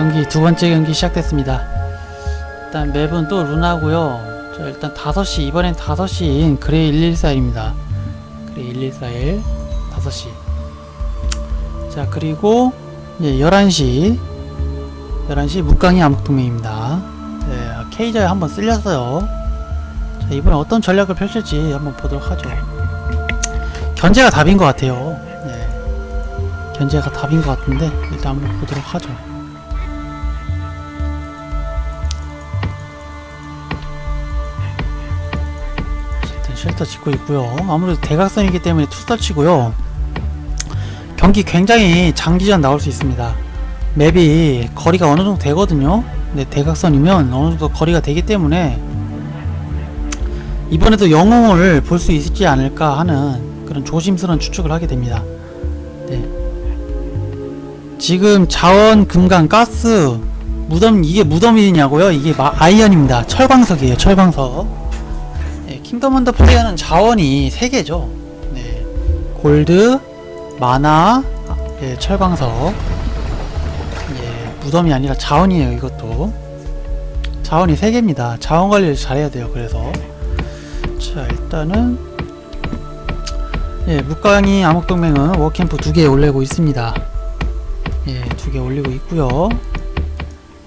경기 두 번째 경기 시작됐습니다. 일단 맵은 또 루나고요. 자 일단 5시 이번엔 5시인 그레이 114일입니다. 그레이 114일 5시. 자 그리고 이제 11시 11시 묵강이 암흑동맹입니다. 네, 케이저에 한번 쓸렸어요. 자 이번에 어떤 전략을 펼칠지 한번 보도록 하죠. 견제가 답인 것 같아요. 네. 견제가 답인 것 같은데 일단 한번 보도록 하죠. 쉘터 짓고 있고요. 아무래도 대각선이기 때문에 투서치고요. 경기 굉장히 장기전 나올 수 있습니다. 맵이 거리가 어느 정도 되거든요. 근데 대각선이면 어느 정도 거리가 되기 때문에 이번에도 영웅을 볼 수 있지 않을까 하는 그런 조심스러운 추측을 하게 됩니다. 네. 지금 자원, 금강, 가스, 무덤 이게 무덤이냐고요? 이게 마, 아이언입니다. 철광석이에요. 철광석. 네, 킹덤 언더 플레이어는 자원이 3개죠. 네. 골드, 아, 예, 철광석. 예, 무덤이 아니라 자원이에요. 이것도. 자원이 3개입니다. 자원 관리를 잘해야 돼요. 그래서 자, 일단은 예, 묵강이 암흑동맹은 워캠프 두 개 올리고 있습니다. 예, 두 개 올리고 있고요.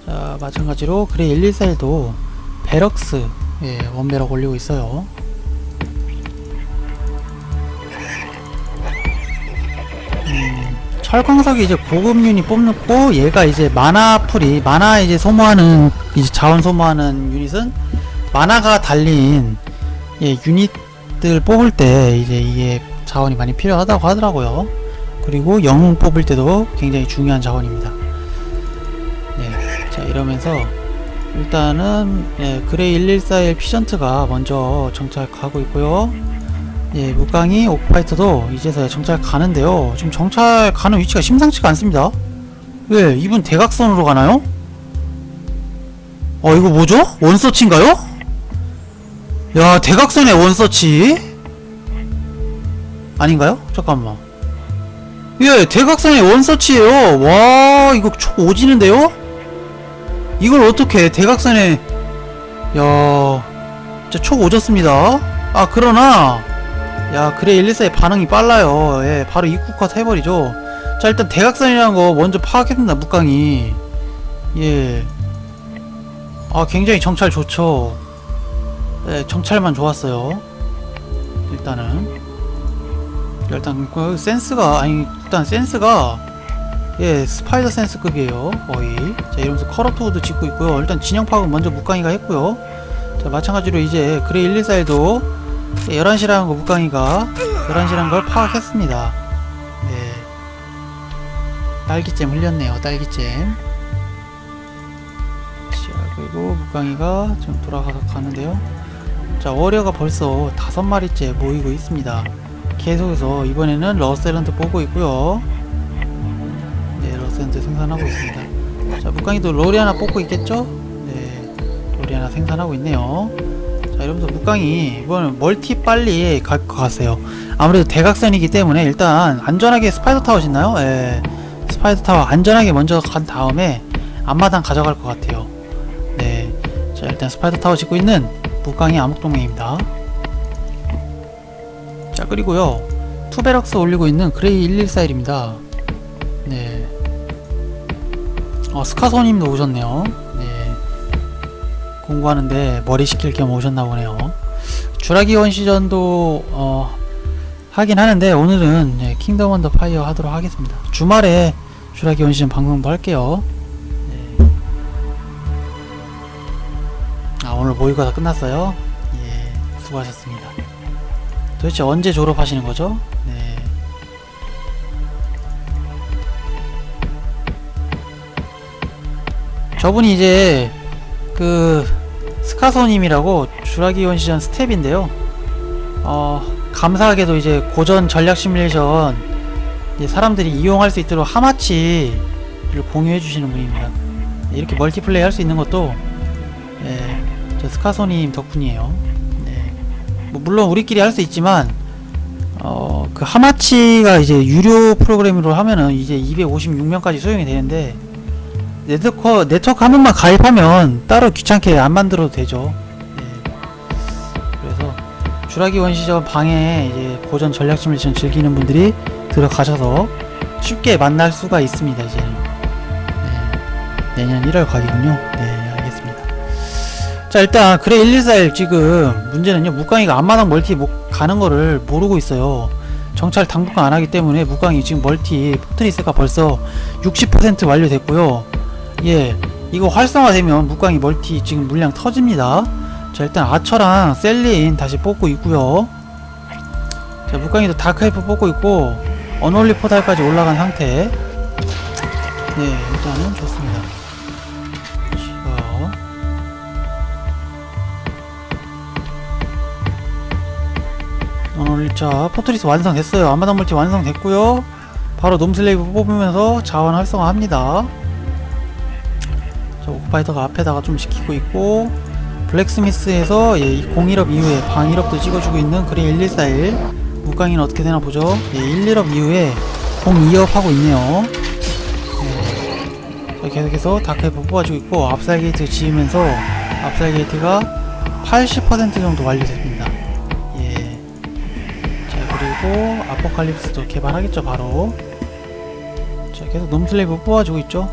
자, 마찬가지로 그래 114에도 베럭스 예, 원베럭 올리고 있어요. 철광석이 이제 고급 유닛 뽑고 얘가 이제 마나 풀이 마나 이제 소모하는 이제 자원 소모하는 유닛은 마나가 달린 예, 유닛들 뽑을 때 이제 이게 자원이 많이 필요하다고 하더라고요. 그리고 영웅 뽑을 때도 굉장히 중요한 자원입니다. 네, 자 이러면서 일단은 예, 그레이 1141 피전트가 먼저 정찰 가고 있고요. 예, 묵강이 오파이터도 이제서야 정찰 가는데요. 지금 정찰 가는 위치가 심상치가 않습니다. 왜 이분 대각선으로 가나요? 어 이거 뭐죠? 원서치인가요? 야 대각선의 원서치 아닌가요? 잠깐만 예 대각선의 원서치예요 와 이거 촉 오지는데요? 이걸 어떻게 대각선에 야 진짜 촉 오졌습니다 아 그러나 야 그래 114의 반응이 빨라요 예 바로 입구컷 해버리죠 자 일단 대각선이라는 거 먼저 파악했습니다 묵강이 예아 굉장히 정찰 좋죠 네, 정찰만 좋았어요. 일단은 일단 그 센스가 아니 일단 센스가 예 스파이더 센스급이에요 거의. 자 이러면서 커럽트우드 짓고 있고요. 일단 진영 파악은 먼저 묵강이가 했고요. 자 마찬가지로 이제 그레 114에도 11시라는 거 묵강이가 11시라는 걸 파악했습니다. 네 딸기잼 흘렸네요. 딸기잼. 자 그리고 묵강이가 지금 돌아가서 가는데요. 자 워리어가 벌써 다섯 마리째 모이고 있습니다 계속해서 이번에는 러셀런트 보고 있고요 네 러셀런트 생산하고 있습니다 자 묵강이도 로리 하나 뽑고 있겠죠 네 로리 하나 생산하고 있네요 자 이러면서 묵강이 이번엔 멀티 빨리 갈 것 같아요 아무래도 대각선이기 때문에 일단 안전하게 스파이더 타워 짓나요? 예 스파이더 타워 안전하게 먼저 간 다음에 앞마당 가져갈 것 같아요 네 자 일단 스파이더 타워 짓고 있는 북강의 암흑동맹입니다. 자 그리고요 투베럭스 올리고 있는 그레이 114일입니다. 네. 어 스카소님도 오셨네요. 네. 공부하는데 머리 식힐 겸 오셨나 보네요. 주라기 원시전도 어 하긴 하는데 오늘은 네, 킹덤 언더 파이어 하도록 하겠습니다. 주말에 주라기 원시전 방송도 할게요. 아 오늘 모의고사 끝났어요? 예 수고하셨습니다 도대체 언제 졸업하시는 거죠? 네 저분이 이제 그 스카소님이라고 주라기 원시전 스텝인데요 어 감사하게도 이제 고전 전략 시뮬레이션 이제 사람들이 이용할 수 있도록 하마치를 공유해 주시는 분입니다 이렇게 멀티플레이 할 수 있는 것도 예, 저 스카소님 덕분이에요. 네. 뭐 물론 우리끼리 할 수 있지만 어, 그 하마치가 이제 유료 프로그램으로 하면은 이제 256명까지 소용이 되는데 네트워크, 네트워크 한 번만 가입하면 따로 귀찮게 안 만들어도 되죠. 예. 그래서 주라기 원시적 방에 이제 고전 전략 시뮬레이션 즐기는 분들이 들어가셔서 쉽게 만날 수가 있습니다. 이제 네. 내년 1월 가기군요. 네, 알겠습니다. 자, 일단 그래 114일 지금 문제는요. 묵강이가 앞마당 멀티 못 가는 거를 모르고 있어요. 정찰 당분간 안 하기 때문에 묵강이 지금 멀티 포트리스가 벌써 60% 완료됐고요. 예, 이거 활성화되면 묵강이 멀티 지금 물량 터집니다. 자, 일단 아처랑 셀린 다시 뽑고 있고요. 자, 묵강이도 다크헬프 뽑고 있고 언홀리 포탈까지 올라간 상태. 네, 일단은 좋습니다. 자, 언홀리 자 포트리스 완성됐어요. 아마당 멀티 완성됐고요. 바로 놈슬레이브 뽑으면서 자원 활성화합니다. 자, 오크파이터가 앞에다가 좀 지키고 있고 블랙스미스에서 예, 이 01업 이후에 방 1업도 찍어주고 있는 그린 1141 무광이는 어떻게 되나 보죠? 예, 11업 이후에 02업 하고 있네요. 예. 자, 계속해서 다크에프 뽑아주고 있고 압살 게이트 지으면서 압살 게이트가 80% 정도 완료됐습니다. 예. 자 그리고 아포칼립스도 개발하겠죠 바로. 자 계속 놈슬레이브 뽑아주고 있죠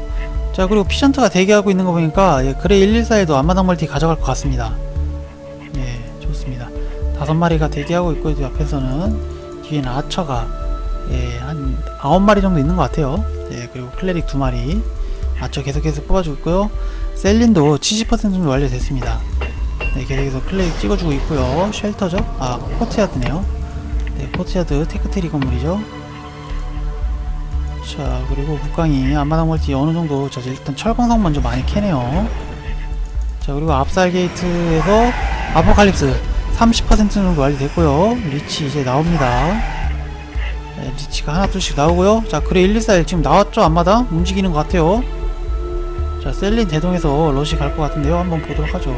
자 그리고 피션트가 대기하고 있는 거 보니까 예, 그레이 114에도 앞마당 멀티 가져갈 것 같습니다. 예 좋습니다. 다섯 마리가 대기하고 있고 그 앞에서는 뒤에는 아처가 예, 한 아홉 마리 정도 있는 것 같아요. 예 그리고 클레릭 두 마리. 아처 계속해서 뽑아주고 있고요. 셀린도 70% 정도 완료됐습니다. 네 계속해서 클레릭 찍어주고 있고요. 쉘터죠? 아 코트야드네요. 네 코트야드 테크트리 건물이죠 자 그리고 북강이 앞마당 멀티 어느정도 자 일단 철광석 먼저 많이 캐네요. 자 그리고 압살 게이트에서 아포칼립스 30% 정도 완료됐고요. 리치 이제 나옵니다. 네, 리치가 하나 둘씩 나오고요. 자 그래 114일 지금 나왔죠 앞마당? 움직이는 것 같아요. 자 셀린 대동에서 러시 갈 것 같은데요. 한번 보도록 하죠.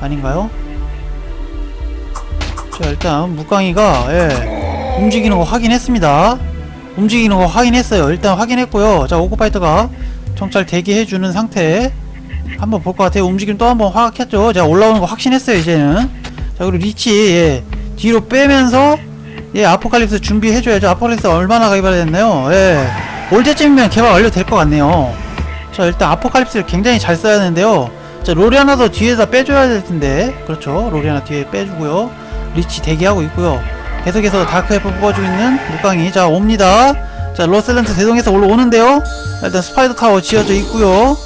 아닌가요? 자 일단 무광이가 예, 움직이는 거 확인했습니다 움직이는 거 확인했어요. 일단 확인했고요. 자, 오고파이터가 정찰 대기해주는 상태. 한번 볼 것 같아요. 움직임 또 한번 확했죠. 자, 올라오는 거 확신했어요, 이제는. 자, 그리고 리치, 예, 뒤로 빼면서, 예, 아포칼립스 준비해줘야죠. 아포칼립스 얼마나 개발됐나요? 예, 올 때쯤이면 개발 완료될 것 같네요. 자, 일단 아포칼립스를 굉장히 잘 써야 되는데요. 자, 로리아나도 뒤에다 빼줘야 될 텐데. 그렇죠. 로리아나 뒤에 빼주고요. 리치 대기하고 있고요. 계속해서 다크에프 뽑아주고 있는 물강이. 자 옵니다. 자 로셀런트 대동에서 올라오는데요. 자, 일단 스파이더 타워 지어져 있고요.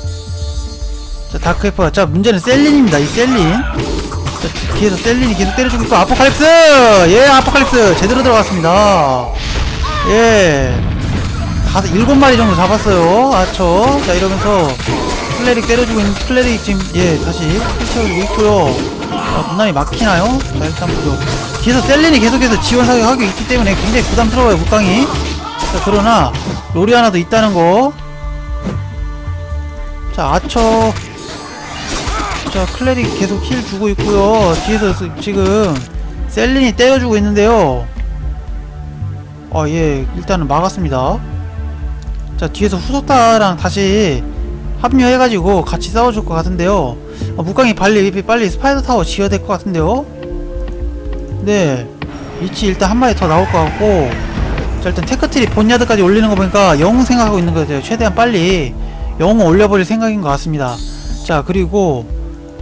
자 다크에프 자 문제는 셀린입니다 이 셀린. 자 뒤- 뒤에서 셀린이 계속 때려주고 있고 아포칼립스! 예 아포칼립스! 제대로 들어갔습니다. 예. 다섯 일곱 마리 정도 잡았어요. 아처. 자 이러면서 클레릭 때려주고 있는 클레릭 지금 예 다시 힐 채워주고 있고요 자 분남이 막히나요? 자 일단 보죠. 뒤에서 셀린이 계속해서 지원 사격하고 있기 때문에 굉장히 부담스러워요 국강이. 자 그러나 로리아나도 있다는 거 자 아처. 자 클레릭 계속 힐 주고 있고요. 뒤에서 스- 지금 셀린이 때려주고 있는데요. 아 예 일단은 막았습니다. 자 뒤에서 후속타랑 다시 합류해가지고 같이 싸워줄 것 같은데요 아, 무광이 빨리 빨리 스파이더 타워 지어야 될 것 같은데요? 네. 위치 일단 한 마리 더 나올 것 같고 자 일단 테크트리 본야드까지 올리는 거 보니까 영웅 생각하고 있는 것 같아요. 최대한 빨리 영웅 올려버릴 생각인 것 같습니다. 자 그리고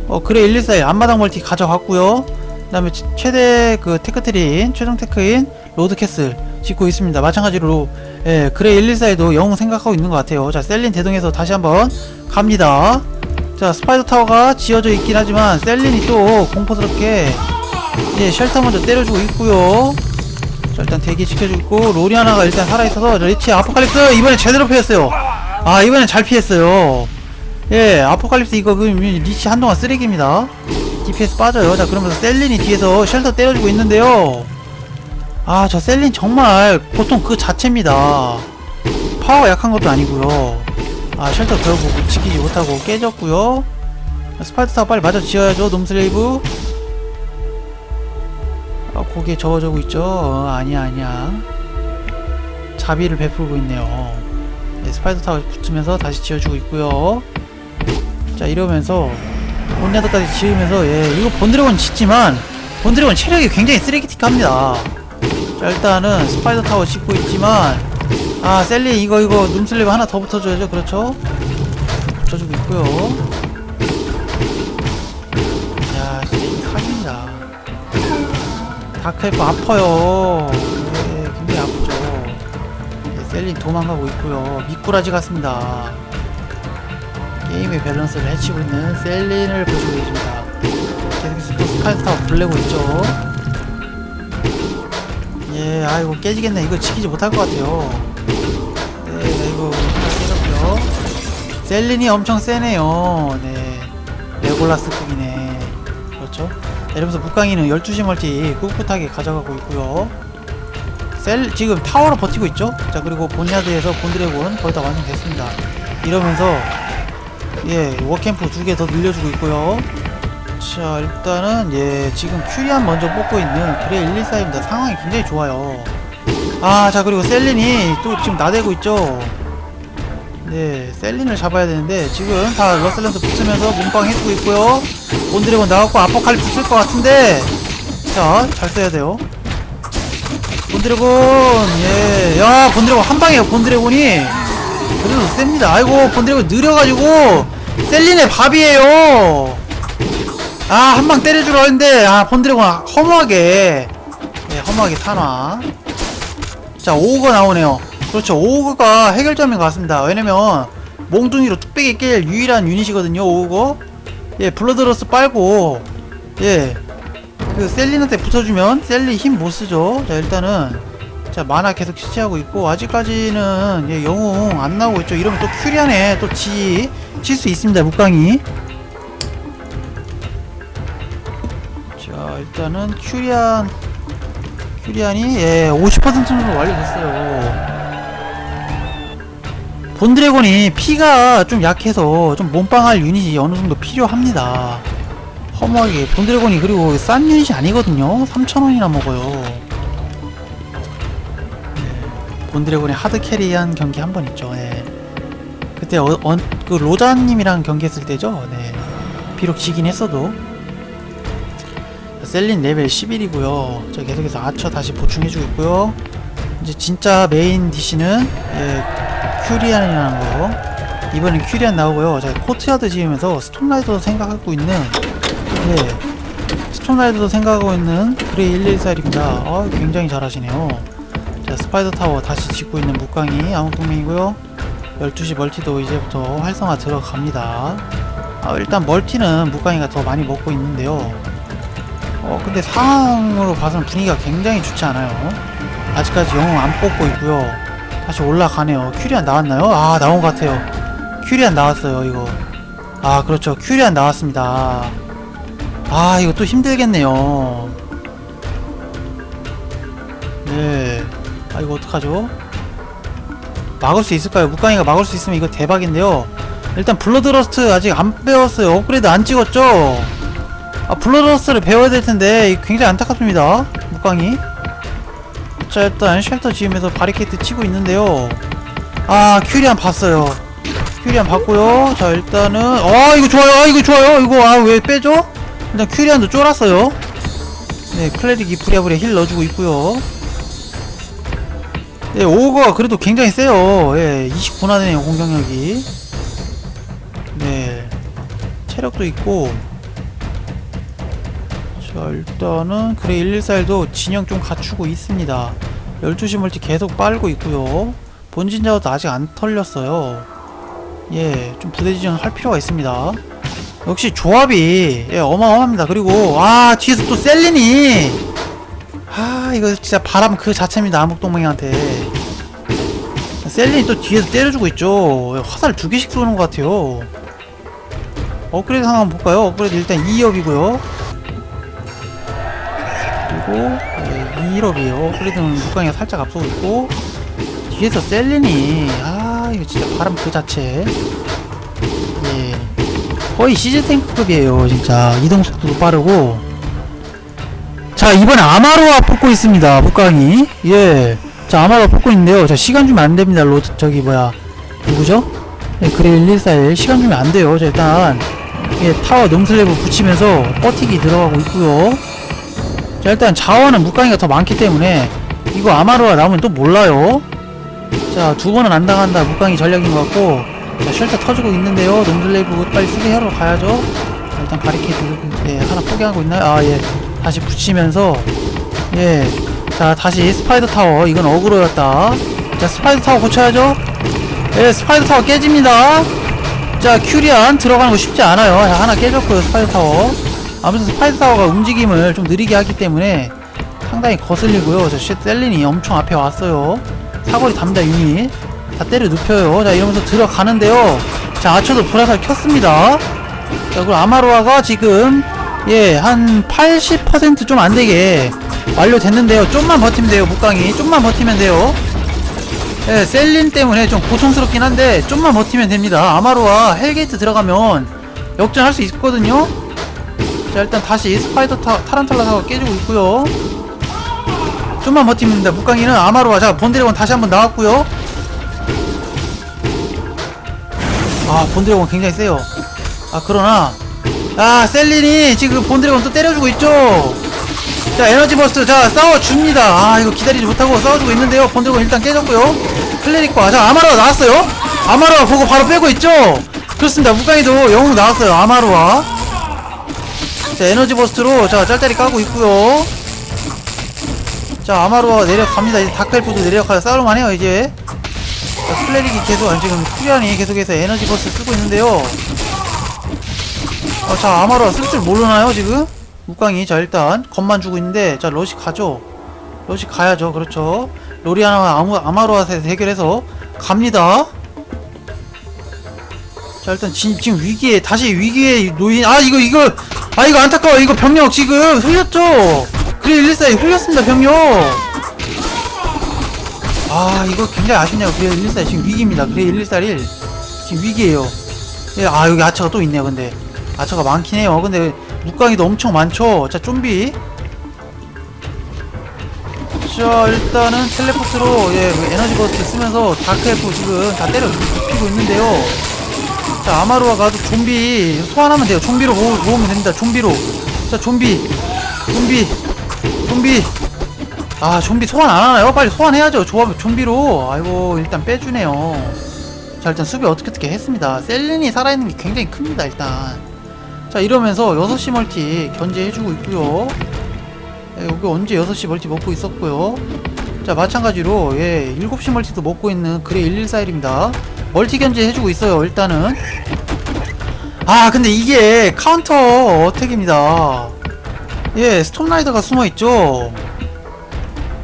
어 그래 114에 앞마당 멀티 가져갔고요. 그 다음에 최대 그 테크트리인 최종 테크인 로드캐슬 짓고 있습니다. 마찬가지로 예 그래 114에도 영웅 생각하고 있는 것 같아요. 자 셀린 대동에서 다시 한번 갑니다 자 스파이더 타워가 지어져 있긴 하지만 셀린이 또 공포스럽게 예, 쉘터 먼저 때려주고 있고요. 자, 일단 대기 시켜주고 로리아나가 일단 살아있어서 리치 아포칼립스 이번에 제대로 피했어요. 아, 이번엔 잘 피했어요. 예, 아포칼립스 이거 그 리치 한동안 쓰레기입니다. DPS 빠져요. 자, 그러면서 셀린이 뒤에서 쉘터 때려주고 있는데요. 아, 저 셀린 정말 보통 그 자체입니다. 파워가 약한 것도 아니고요. 아, 쉘터 결국 지키지 못하고 깨졌고요. 스파이터 타워 빨리 맞아 지어야죠, 놈슬레이브. 아, 고개 저어주고 있죠? 어, 아니야, 아니야. 자비를 베풀고 있네요. 예, 스파이더 타워 붙으면서 다시 지어주고 있고요 자 이러면서 본야드까지 지으면서 예 이거 본드래곤 짓지만 본드래곤 체력이 굉장히 쓰레기틱합니다 자 일단은 스파이더 타워 짓고 있지만 아 셀리 이거 이거 룸슬립 하나 더 붙어줘야죠. 그렇죠? 붙여주고 있고요. 야 진짜 이 사기입니다. 다크헬퍼 아파요. 네 굉장히 아프죠. 네, 셀린 도망가고 있고요. 미꾸라지 같습니다. 게임의 밸런스를 해치고 있는 셀린을 보시고 계십니다. 계속해서 또 스파이더 타워 불내고 있죠. 예 아이고 깨지겠네. 이거 지키지 못할 것 같아요 셀린이 엄청 세네요. 네. 레골라스급이네. 그렇죠? 자, 이러면서 북강이는 12시 멀티 꿋꿋하게 가져가고 있고요. 셀 지금 타워로 버티고 있죠? 자 그리고 본야드에서 본드래곤 거의 다 완성됐습니다. 이러면서 예 워캠프 두 개 더 늘려주고 있고요. 자 일단은 예 지금 큐리안 먼저 뽑고 있는 그레이 114입니다. 상황이 굉장히 좋아요. 아 자 그리고 셀린이 또 지금 나대고 있죠 네 셀린을 잡아야 되는데 지금 다 러셀랜드 붙으면서 몸빵 해주고 있고요. 본드래곤 나왔고 아포칼립스 쓸 것 같은데. 자 잘 써야 돼요. 본드래곤 예 야 본드래곤 한 방이에요 본드래곤이. 그래도 셉니다. 아이고 본드래곤 느려가지고 셀린의 밥이에요. 아 한 방 때려주려 했는데 아 본드래곤 허무하게. 예 허무하게 탄화. 자 오우가 나오네요 그렇죠. 오우가 해결점인 것 같습니다. 왜냐면 몽둥이로 뚝배기 깰 유일한 유닛이거든요 오우거 예 블러드러스 빨고 예그 셀린한테 붙여주면 셀리 힘 못쓰죠. 자 일단은 자 만화 계속 시체하고 있고 아직까지는 예, 영웅 안 나오고 있죠. 이러면 또 큐리안에 또지칠 수 있습니다 묵강이. 자 일단은 큐리안 큐리안이 예 50% 정도 완료됐어요 본드래곤이 피가 좀 약해서 좀 몸빵할 유닛이 어느 정도 필요합니다 허무하게 본드래곤이 그리고 싼 유닛이 아니거든요 3,000원이나 먹어요 본드래곤의 하드 캐리한 경기 한 번 있죠. 예. 그때 어, 어, 그 로자님이랑 경기했을 때죠. 네. 비록 지긴 했어도 셀린 레벨 11이고요. 저 계속해서 아처 다시 보충해주고 있고요. 이제 진짜 메인 DC는 예, 큐리안이라는 거. 이번엔 큐리안 나오고요. 제가 코트야드 지으면서 스톰라이더도 생각하고 있는 예, 스톰라이더도 생각하고 있는 그레이 114입니다. 아, 굉장히 잘하시네요. 자, 스파이더 타워 다시 짓고 있는 묵강이 암흑동맹이고요 12시 멀티도 이제부터 활성화 들어갑니다 아, 일단 멀티는 묵강이가 더 많이 먹고 있는데요 어 근데 상황으로 봐서는 분위기가 굉장히 좋지 않아요 아직까지 영웅 안 뽑고 있고요 다시 올라가네요. 큐리안 나왔나요? 아 나온 것 같아요. 큐리안 나왔어요 이거. 아 그렇죠. 큐리안 나왔습니다. 아 이거 또 힘들겠네요. 네. 아 이거 어떡하죠? 막을 수 있을까요? 묵강이가 막을 수 있으면 이거 대박인데요. 일단 블러드러스트 아직 안 배웠어요. 업그레이드 안 찍었죠? 아 블러드러스트를 배워야 될 텐데 이거 굉장히 안타깝습니다. 묵강이 자 일단 쉘터 지으면서 바리케이트 치고 있는데요 아 큐리안 봤어요 큐리안 봤고요 자 일단은 아 이거 좋아요 아 이거 좋아요 이거 아 왜 빼죠? 일단 큐리안도 쫄았어요 네 클레릭이 부랴부랴 힐 넣어주고 있고요 네, 오거가 그래도 굉장히 세요. 예, 29나네요, 공격력이. 네. 체력도 있고. 자, 일단은, 그래, 114일도 진영 좀 갖추고 있습니다. 12시 멀티 계속 빨고 있고요. 본진 자도 아직 안 털렸어요. 예, 좀 부대 지정 할 필요가 있습니다. 역시 조합이, 예, 어마어마합니다. 그리고, 아, 뒤에서 또 셀린이! 아 이거 진짜 바람 그 자체입니다 암흑동맹이한테 셀린이 또 뒤에서 때려주고 있죠 화살 두 개씩 쏘는 것 같아요 업그레이드 상황 볼까요? 업그레이드 일단 2업이고요 네, 2업이에요 업그레이드는 국강이가 살짝 앞서고 있고 뒤에서 셀린이 아 이거 진짜 바람 그 자체 예 거의 시즈 탱크급이에요 진짜 이동 속도도 빠르고 자 이번에 아마로아 뽑고 있습니다 북강이 예. 자 아마로아 뽑고 있는데요 자 시간 주면 안됩니다 로 저기 뭐야 누구죠? 네, 그레이 114일 시간 주면 안 돼요. 자, 일단 예, 타워 놈슬랩을 붙이면서 버티기 들어가고 있고요. 자, 일단 자원은 묵강이가 더 많기 때문에 이거 아마루가 나오면 또 몰라요. 자, 두 번은 안 당한다. 묵강이 전략인 것 같고. 자, 쉘터 터지고 있는데요. 놈슬랩 빨리 수비하러 가야죠. 자, 일단 바리케이드 예, 하나 포기하고 있나요? 아, 예. 다시 붙이면서 예. 자, 다시 스파이더 타워. 이건 어그로였다. 자, 스파이더 타워 고쳐야죠. 예, 스파이더 타워 깨집니다. 자, 큐리안 들어가는 거 쉽지 않아요. 자, 하나 깨졌고요, 스파이더 타워. 아무튼 스파이더 타워가 움직임을 좀 느리게 하기 때문에 상당히 거슬리고요. 저 쉣, 셀린이 엄청 앞에 왔어요. 사거리 담다 유닛. 다 때려 눕혀요. 자, 이러면서 들어가는데요. 자, 아처도 불화살 켰습니다. 자, 그리고 아마로아가 지금, 예, 한 80%좀 안 되게 완료됐는데요. 좀만 버티면 돼요, 목강이. 좀만 버티면 돼요. 예, 셀린 때문에 좀 고통스럽긴 한데 좀만 버티면 됩니다. 아마로와 헬게이트 들어가면 역전할 수 있거든요. 자 일단 다시 스파이더 타, 타란탈라 사가 깨지고 있고요. 좀만 버티면 됩니다. 북강이는 아마로와 자 본드래곤 다시 한번 나왔고요. 아 본드래곤 굉장히 세요. 아 그러나 아 셀린이 지금 본드래곤 또 때려주고 있죠. 자 에너지 버스트 자 싸워줍니다 아 이거 기다리지 못하고 싸워주고 있는데요 본드래곤 일단 깨졌고요 클레릭과 자 아마루아 나왔어요 아마루아 보고 바로 빼고 있죠 그렇습니다 무강이도 영웅 나왔어요 아마루아 자 에너지 버스트로 자 짤짤이 까고 있고요. 자 아마루아 내려갑니다. 이제 다크엘프도 내려가요 싸울만 해요 이제. 자 클레릭이 계속 아니 지금 쿠리안이 계속해서 에너지 버스트 쓰고 있는데요. 어, 자 아마루아 쓸줄 모르나요 지금? 묵강이 자 일단 겁만 주고 있는데 자 러시 가죠. 러시 가야죠 그렇죠. 로리아나와 아무, 아마로아세 대결해서 갑니다. 자 일단 지, 지금 위기에 다시 위기에 놓인 아 이거 이거 아 이거 안타까워. 이거 병력 지금 흘렸죠? 그래 114에 흘렸습니다 병력. 아 이거 굉장히 아쉽네요. 그래 114 지금 위기입니다. 그래 114일 지금 위기에요. 예, 아 여기 아처가 또 있네요 근데. 아처가 많긴 해요. 근데 묵강이도 엄청 많죠? 자 좀비. 자 일단은 텔레포트로 예그 에너지 버스트 쓰면서 다크엘프 지금 다 때려 눕히고 있는데요 자 아마루아가 아주 좀비 소환하면 돼요. 좀비로 모으, 모으면 됩니다. 좀비로. 자 좀비. 좀비. 좀비. 아 좀비 소환 안 하나요? 빨리 소환해야죠. 조합 좀비로. 아이고 일단 빼주네요. 자 일단 수비 어떻게 어떻게 했습니다. 셀린이 살아있는 게 굉장히 큽니다 일단. 자 이러면서 6시 멀티 견제해주고 있고요. 예, 여기 언제 6시 멀티 먹고 있었고요. 자 마찬가지로 예 7시 멀티도 먹고 있는 그레 114일입니다 멀티 견제 해주고 있어요 일단은. 아 근데 이게 카운터 어택입니다. 예 스톰라이더가 숨어있죠?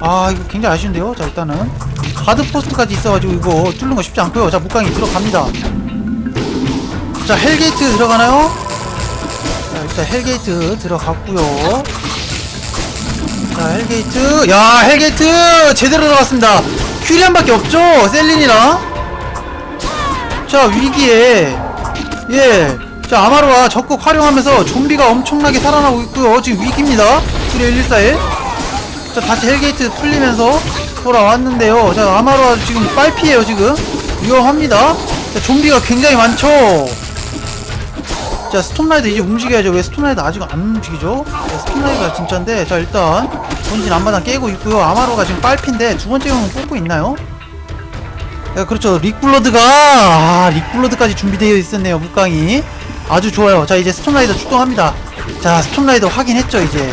아 이거 굉장히 아쉬운데요? 자 일단은. 가드 포스트까지 있어가지고 이거 뚫는 거 쉽지 않고요. 자 목강이 들어갑니다. 자 헬게이트 들어가나요? 자 일단 헬게이트 들어갔고요. 자 헬게이트. 야 헬게이트! 제대로 들어갔습니다. 큐리안밖에 없죠? 셀린이랑 자 위기에. 예자 아마루가 적극 활용하면서 좀비가 엄청나게 살아나고 있고요. 지금 위기입니다. 큐리 114에. 자 다시 헬게이트 풀리면서 돌아왔는데요. 자 아마루가 지금 빨피에요 지금. 위험합니다. 자 좀비가 굉장히 많죠? 자 스톰라이더 이제 움직여야죠. 왜 스톰라이더 아직 안 움직이죠? 자, 스톰라이더가 진짜인데 자 일단 본진 앞마당 깨고 있고요. 아마로가 지금 빨피인데 두 번째 경은 뽑고 있나요? 야 그렇죠. 릭블러드가 아 릭블러드까지 준비되어 있었네요 묵강이. 아주 좋아요. 자 이제 스톰라이더 출동합니다. 자 스톰라이더 확인했죠 이제.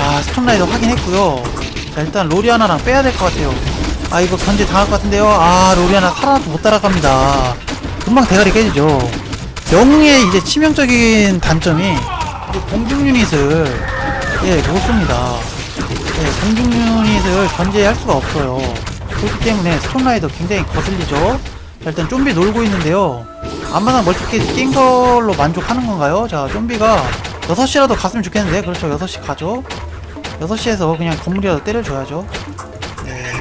아 스톰라이더 확인했고요. 자 일단 로리아나랑 빼야 될 것 같아요. 아 이거 견제 당할 것 같은데요. 아 로리아나 살아나도 못 따라갑니다. 금방 대가리 깨지죠. 영웅의 이제 치명적인 단점이 공중 유닛을 예못 씁니다. 예 공중 유닛을 견제할 수가 없어요 그렇기 때문에 스톰라이더 굉장히 거슬리죠. 자 일단 좀비 놀고 있는데요. 안마당 멀티게이트 낀 걸로 만족하는 건가요? 자 좀비가 6시라도 갔으면 좋겠는데. 그렇죠. 6시 가죠. 6시에서 그냥 건물이라도 때려줘야죠. 네.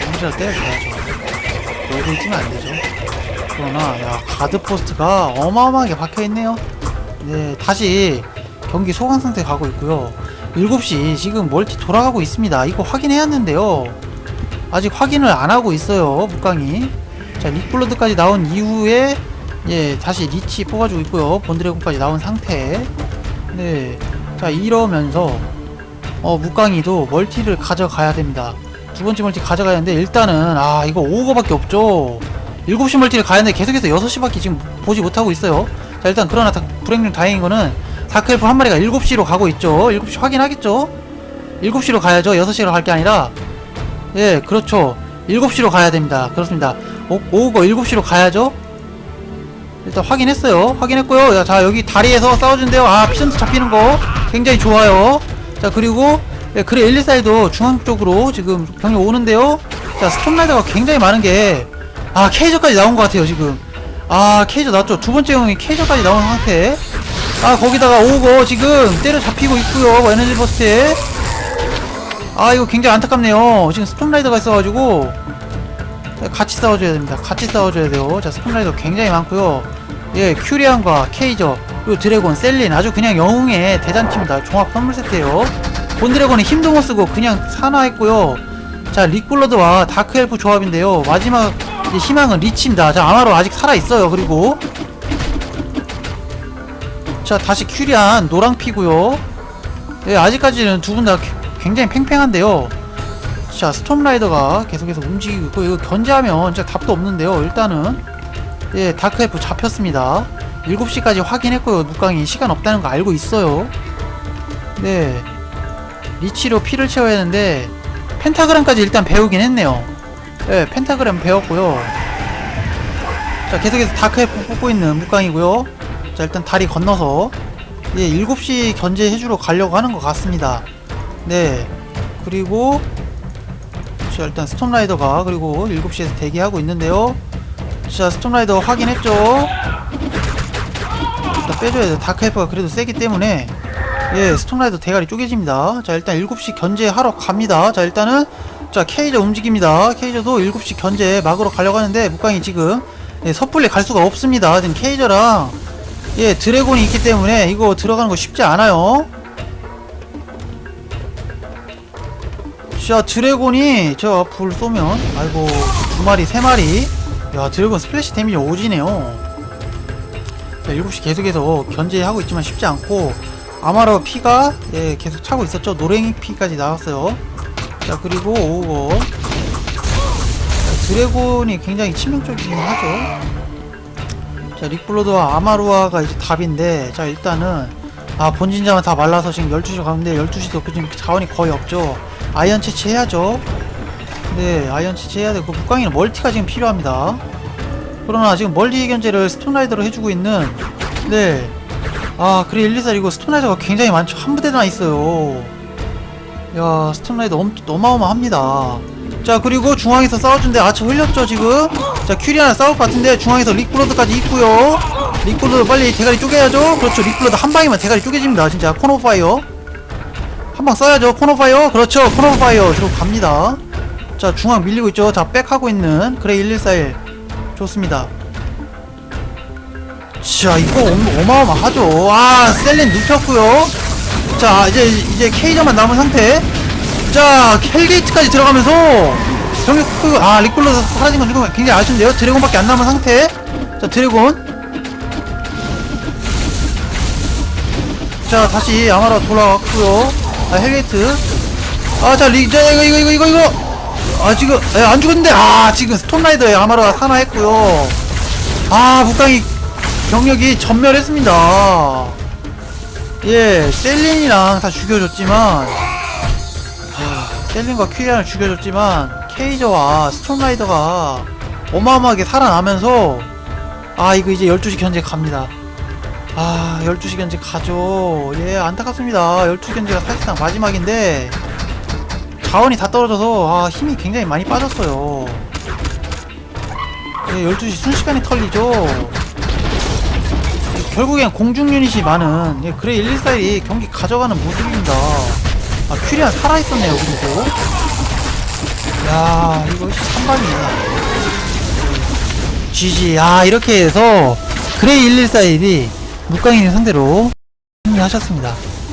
건물이라도 때려줘야죠. 놀고 있으면 안되죠. 그러나 야 가드 포스트가 어마어마하게 박혀있네요. 네 다시 경기 소강 상태 가고 있고요. 7시 지금 멀티 돌아가고 있습니다. 이거 확인해야 하는데요 아직 확인을 안 하고 있어요 북강이. 자자 릭블러드까지 나온 이후에 예 다시 리치 뽑아주고 있고요. 본드래곤까지 나온 상태. 네자 이러면서 어 묵강이도 멀티를 가져가야 됩니다. 두 번째 멀티 가져가야 하는데 일단은 아 이거 5거밖에 없죠. 7시 멀티를 가야 하는데 계속해서 6시밖에 지금 보지 못하고 있어요. 자 일단 그러나 다, 불행 중 다행인 거는 다크엘프 한 마리가 7시로 가고 있죠. 7시 확인하겠죠? 7시로 가야죠. 6시로 갈 게 아니라 예 그렇죠. 7시로 가야 됩니다. 그렇습니다. 오, 오고 7시로 가야죠? 일단 확인했어요. 확인했고요. 야, 자 여기 다리에서 싸워준대요. 아 피전트 잡히는 거 굉장히 좋아요. 자 그리고 예, 그래 엘리사이도 중앙 쪽으로 지금 병력 오는데요. 자 스톰라이더가 굉장히 많은 게 아 케이저까지 나온 것 같아요 지금. 아 케이저 나왔죠? 두 번째 형이 케이저까지 나온 상태. 아 거기다가 오고 지금 때려 잡히고 있고요 에너지 버스트에 아 이거 굉장히 안타깝네요. 지금 스톰라이더가 있어가지고 같이 싸워줘야 됩니다. 같이 싸워줘야 돼요. 자 스톰라이더 굉장히 많고요. 예 큐리안과 케이저 그리고 드래곤 셀린 아주 그냥 영웅의 대잔치입니다. 종합 선물 세트예요. 본드래곤이 힘도 못 쓰고 그냥 산화했고요. 자 릭블러드와 다크엘프 조합인데요. 마지막 희망은 리치입니다. 자 아마로 아직 살아있어요 그리고. 자 다시 큐리안 노랑피고요. 예 아직까지는 두 분 다 굉장히 팽팽한데요. 자 스톰라이더가 계속해서 움직이고 있고 이거 견제하면 진짜 답도 없는데요. 일단은 예 다크엘프 잡혔습니다. 7시까지 확인했고요. 묵강이 시간 없다는 거 알고 있어요. 네. 리치로 피를 채워야 하는데 펜타그램까지 일단 배우긴 했네요. 예 펜타그램 배웠고요. 자 계속해서 다크엘프 뽑고 있는 묵강이고요. 자 일단 다리 건너서 예 7시 견제해주러 가려고 하는 것 같습니다 네. 그리고 자 일단 스톰라이더가 그리고 7시에서 대기하고 있는데요. 자 스톰라이더 확인했죠? 일단 빼줘야 돼 다크헬퍼가 그래도 세기 때문에. 예 스톰라이더 대가리 쪼개집니다. 자 일단 7시 견제하러 갑니다. 자 일단은 자 케이저 움직입니다. 케이저도 7시 견제 막으러 가려고 하는데 묵강이 지금 예, 섣불리 갈 수가 없습니다. 지금 케이저랑 예 드래곤이 있기 때문에 이거 들어가는 거 쉽지 않아요 자 드래곤이 저 불 쏘면 아이고 두 마리 세 마리. 야 드래곤 스플래시 데미지 오지네요. 자 7시 계속해서 견제하고 있지만 쉽지 않고 아마로 피가 예 계속 차고 있었죠. 노랭이 피까지 나왔어요. 자 그리고 자, 드래곤이 굉장히 치명적이긴 하죠. 자 릭블로드와 아마루아가 이제 답인데 자 일단은 아 본진자만 다 말라서 지금 12시로 가는데 12시도 그 지금 자원이 거의 없죠 아이언 채취해야죠. 네 아이언 채취해야 되고 북강이는 멀티가 지금 필요합니다. 그러나 지금 멀리 견제를 스톤라이더로 해주고 있는 네아 그래 일리살 이거 스톤라이더가 굉장히 많죠. 한 부대나 있어요. 야 스톤라이더 엄, 어마어마합니다. 자 그리고 중앙에서 싸워준데 아차 흘렸죠 지금? 자 큐리 하나 싸울 것 같은데 중앙에서 릭블러드까지 있고요. 릭블러드 빨리 대가리 쪼개야죠. 그렇죠. 릭블러드 한 방이면 대가리 쪼개집니다. 진짜 코너 파이어 한방 써야죠. 코너 파이어. 그렇죠. 코너 파이어. 들어 갑니다. 자 중앙 밀리고 있죠. 자 백하고 있는 그래 1141 좋습니다. 자 이거 어마- 어마어마하죠. 아 셀린 눕혔고요. 자 이제 이제 케이저만 남은 상태. 자 켈게이트까지 들어가면서 병력 끄고 아 릭블러드 사라진 건 지금 굉장히 아쉬운데요. 드래곤밖에 안 남은 상태. 자 드래곤. 자 다시 아마라 돌아왔고요 아 헬게이트. 아자 리, 자 이거 이거 이거 이거 이거. 아 지금 에, 안 죽었는데 아 지금 스톰라이더에 아마라가 산화했고요. 아 북강이 병력이 전멸했습니다. 예 셀린이랑 다 죽여줬지만 아, 셀린과 퀴리안을 죽여줬지만 케이저와 스톰라이더가 어마어마하게 살아나면서 아 이거 이제 12시 견제 갑니다 아 12시 견제 가죠. 예 안타깝습니다. 12시 견제가 사실상 마지막인데 자원이 다 떨어져서 아 힘이 굉장히 많이 빠졌어요. 예 12시 순식간에 털리죠. 결국엔 공중 유닛이 많은 예, 그래 114이 경기 가져가는 모습입니다. 아 큐리안 살아있었네요 그리고 야 이거 한방이야 GG 아 이렇게 해서 그레이 114일이 묵강이님 상대로 승리하셨습니다